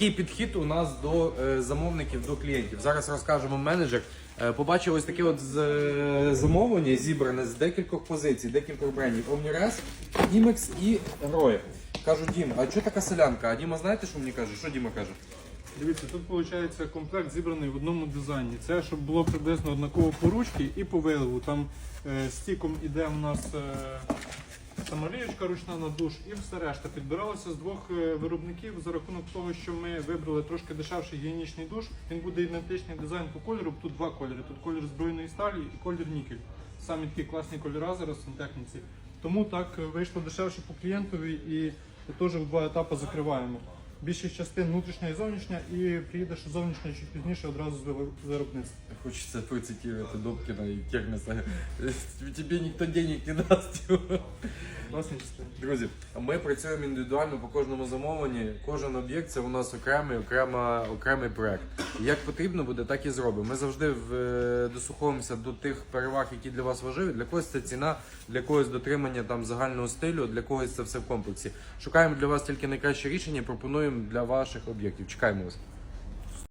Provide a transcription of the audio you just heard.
Який підхід у нас до е, замовників, до клієнтів? Зараз розкажемо менеджер. Е, побачив ось таке от з, е, замовлення зібране з декількох позицій, декількох брендів. Omnires, Imex і Гроя. Кажу, Дім, а що така селянка? А Діма, знаєте, що мені каже? Що Діма каже? Дивіться, тут виходить комплект зібраний в одному дизайні. Це щоб було приблизно однаково по ручці і по виливу. Там е, стіком іде у нас е, саморієчка ручна на душ і все решта. Підбиралося з двох е, виробників за рахунок того, що ми вибрали трошки дешевший гігієнічний душ. Він буде ідентичний дизайн по кольору. Тут два кольори. Тут колір збройної сталі і колір нікель. Самі такі класні кольори зараз в сантехніці. Тому так е, вийшло дешевше по клієнтові і теж в два етапи закриваємо. Більшість частин внутрішня і зовнішня, і приїде ще зовнішня чуть пізніше одразу з виробництва. Хочеться процитувати Добкіна і Кернеса. Тобі ніхто денег не дасть. Власні частини. Друзі, ми працюємо індивідуально по кожному замовленні. Кожен об'єкт це у нас окремий, окрема, окремий проект. Як потрібно буде, так і зробимо. Ми завжди в, е, дослуховуємося до тих переваг, які для вас важливі. Для когось це ціна, для когось дотримання там загального стилю, для когось це все в комплексі. Шукаємо для вас тільки найкраще рішення, пропонуємо для ваших об'єктів. Чекаємо вас.